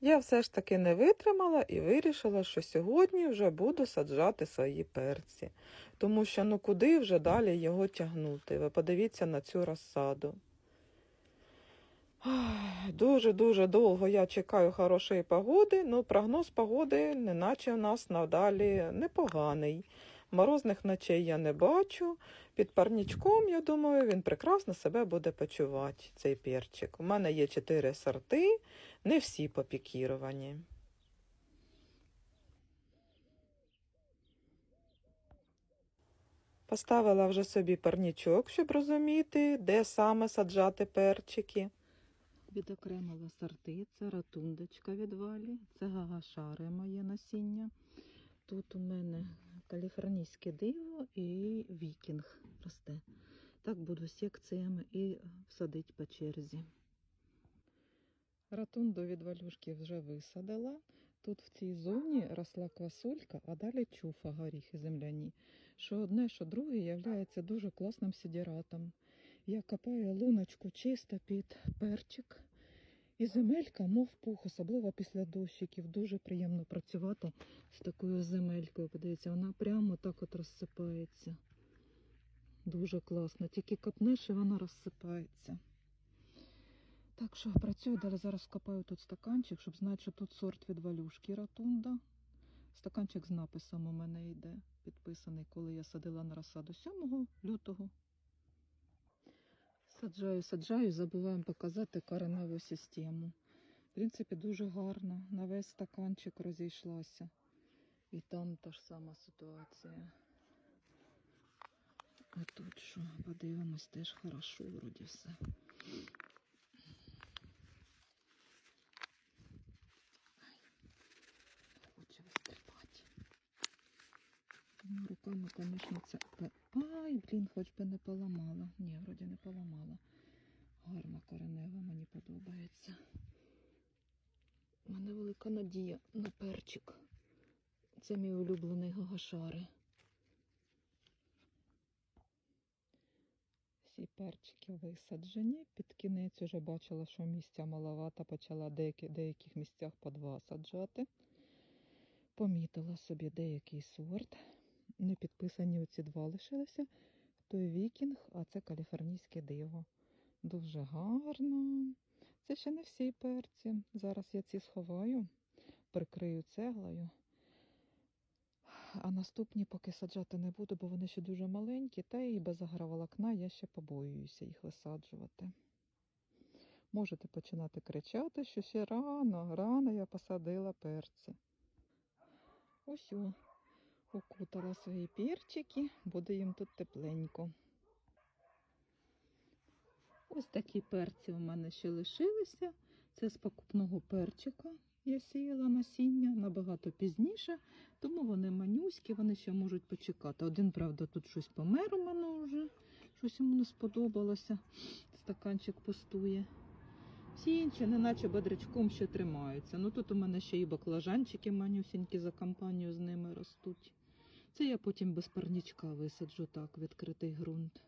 Я все ж таки не витримала і вирішила, що сьогодні вже буду саджати свої перці. Тому що ну куди вже далі його тягнути? Ви подивіться на цю розсаду. Дуже-дуже довго я чекаю хорошої погоди, ну прогноз погоди, неначе в нас надалі непоганий. Морозних ночей я не бачу. Під парнічком, я думаю, він прекрасно себе буде почувати, цей перчик. У мене є чотири сорти, не всі попікіровані. Поставила вже собі парнічок, щоб розуміти, де саме саджати перчики. Відокремила сорти, це ратундочка від валі, це гагашари моє насіння. Тут у мене каліфорнійське диво і вікінг росте. Так буду секціями і всадить по черзі. Ратунду від валюшки вже висадила. Тут в цій зоні росла квасолька, а далі чуфа горіхи земляні. Що одне, що друге являється дуже класним сидіратом. Я копаю луночку чисто під перчик. І земелька, мов пух, особливо після дощиків. Дуже приємно працювати з такою земелькою. Подивіться, вона прямо так от розсипається. Дуже класно. Тільки копнеш і вона розсипається. Так що працюю далі. Зараз копаю тут стаканчик, щоб знати, що тут сорт від валюшки ратунда. Стаканчик з написом у мене йде, підписаний, коли я садила на розсаду 7 лютого. Саджаю, саджаю, забуваємо показати кореневу систему. В принципі, дуже гарно. На весь стаканчик розійшлася. І там та ж сама ситуація. А тут що, подивимось, теж хорошо вроді все. Руками, звісно, це. Ай, блін, хоч би не поламала. Ні, вроді не поламала. Гарна коренева, мені подобається. У мене велика надія на перчик. Це мій улюблений гагашари. Всі перчики висаджені. Під кінець уже бачила, що місця маловато, почала деякі, деяких місцях по два саджати. Помітила собі деякий сорт. Не підписані оці два лишилися. Той вікінг, а це каліфорнійське диво. Дуже гарно. Це ще не всі перці. Зараз я ці сховаю, прикрию цеглою. А наступні поки саджати не буду, бо вони ще дуже маленькі, та і без агроволокна я ще побоююся їх висаджувати. Можете починати кричати, що ще рано, рано я посадила перці. Ось укутала свої перчики, буде їм тут тепленько. Ось такі перці у мене ще лишилися. Це з покупного перчика. Я сіяла насіння набагато пізніше, тому вони манюські, вони ще можуть почекати. Один, правда, тут щось помер у мене вже, щось йому не сподобалося. Стаканчик пустує. Всі інші, неначе бодрячком ще тримаються. Ну тут у мене ще і баклажанчики манюсінькі за компанію з ними ростуть. Це я потім без парнічка висаджу так, відкритий ґрунт.